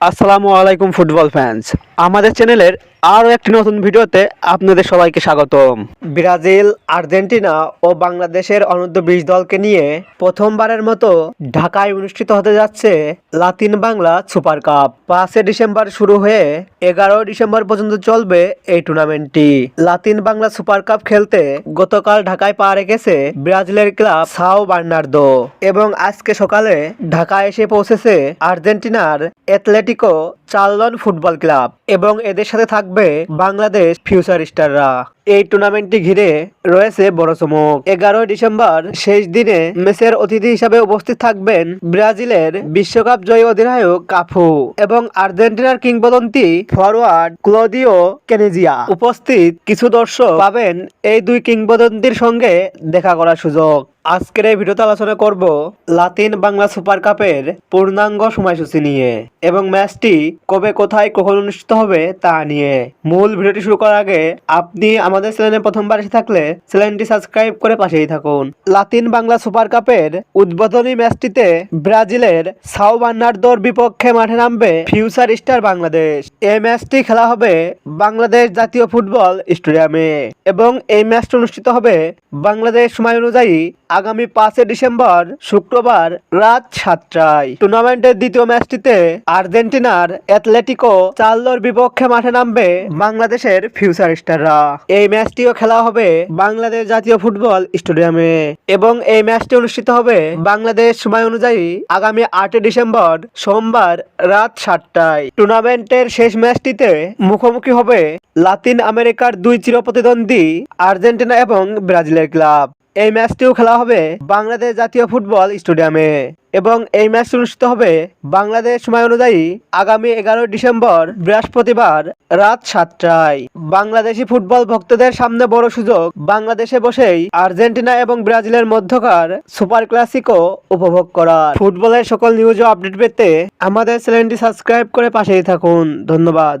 আসসালামু আলাইকুম football fans আমাদের চ্যানেলের আরও একটি নতুন ভিডিওতে আপনাদের সবাইকে স্বাগতম। ব্রাজিল, আর্জেন্টিনা ও বাংলাদেশের অনূর্ধ্ব বিশ দলকে নিয়ে প্রথমবারের মতো ঢাকায় অনুষ্ঠিত হতে যাচ্ছে লাতিন বাংলা সুপার কাপ। পাঁচে ডিসেম্বর শুরু হয়ে এগারো ডিসেম্বর পর্যন্ত চলবে এই টুর্নামেন্টটি। লাতিন বাংলা সুপার কাপ খেলতে গতকাল ঢাকায় পা রেখেছে ব্রাজিলের ক্লাব সাও বার্নার্দো। এবং আজকে সকালে ঢাকায় এসে পৌঁছেছে আর্জেন্টিনার অ্যাথলেটিকো స్థితికో চার্লন ফুটবল ক্লাব এবং এদের সাথে থাকবে বাংলাদেশ ফিউচার স্টাররা। এই টুর্নামেন্টটি ঘিরে রয়েছে বড় চমক। এগারোই ডিসেম্বর শেষ দিনে ম্যাচের অতিথি হিসাবে উপস্থিত থাকবেন ব্রাজিলের বিশ্বকাপ জয়ী অধিনায়ক কাফু এবং আর্জেন্টিনার কিংবদন্তি ফরওয়ার্ড ক্লোদিও কেনেজিয়া। উপস্থিত কিছু দর্শক পাবেন এই দুই কিংবদন্তির সঙ্গে দেখা করার সুযোগ। আজকের এই ভিডিওতে আলোচনা করব লাতিন বাংলা সুপার কাপের পূর্ণাঙ্গ সময়সূচি নিয়ে এবং ম্যাচটি কবে কোথায় কখন অনুষ্ঠিত হবে তা নিয়ে। মূল ভিডিওটি শুরু করার আগে আপনি আমাদের চ্যানেলে প্রথমবার এসে থাকলে চ্যানেলটি সাবস্ক্রাইব করে পাশেই থাকুন। লাতিন বাংলা সুপার কাপের উদ্বোধনী ম্যাচটিতে ব্রাজিলের সাও বার্নার্দোর বিপক্ষে মাঠে নামবে ফিউচার স্টার বাংলাদেশ। এই ম্যাচটি খেলা হবে বাংলাদেশ জাতীয় ফুটবল স্টেডিয়ামে এবং এই ম্যাচটি অনুষ্ঠিত হবে বাংলাদেশ সময় অনুযায়ী আগামী পাঁচই ডিসেম্বর, শুক্রবার রাত সাতটায়। টুর্নামেন্টের দ্বিতীয় ম্যাচটিতে আর্জেন্টিনার অ্যাথলেটিকো চার্লোর বিপক্ষে মাঠে নামবে বাংলাদেশের ফিউচার স্টাররা। এই ম্যাচটিও খেলা হবে বাংলাদেশ জাতীয় ফুটবল স্টেডিয়ামে এবং এই ম্যাচটি অনুষ্ঠিত হবে বাংলাদেশ সময় অনুযায়ী আগামী আটই ডিসেম্বর, সোমবার রাত সাতটায়। টুর্নামেন্টের শেষ ম্যাচটিতে মুখোমুখি হবে লাতিন আমেরিকার দুই চিরপ্রতিদ্বন্দ্বী আর্জেন্টিনা এবং ব্রাজিলের ক্লাব। এই ম্যাচটিও খেলা হবে বাংলাদেশ জাতীয় ফুটবল স্টেডিয়ামে এবং এই ম্যাচটি অনুষ্ঠিত হবে বাংলাদেশ সময় অনুযায়ী আগামী এগারোই ডিসেম্বর বৃহস্পতিবার রাত সাতটায়। বাংলাদেশি ফুটবল ভক্তদের সামনে বড় সুযোগ। বাংলাদেশে বসেই আর্জেন্টিনা এবং ব্রাজিলের মধ্যকার সুপার ক্লাসিকো উপভোগ করার। ফুটবলের সকল নিউজ ও আপডেট পেতে আমাদের চ্যানেলটি সাবস্ক্রাইব করে পাশেই থাকুন। ধন্যবাদ।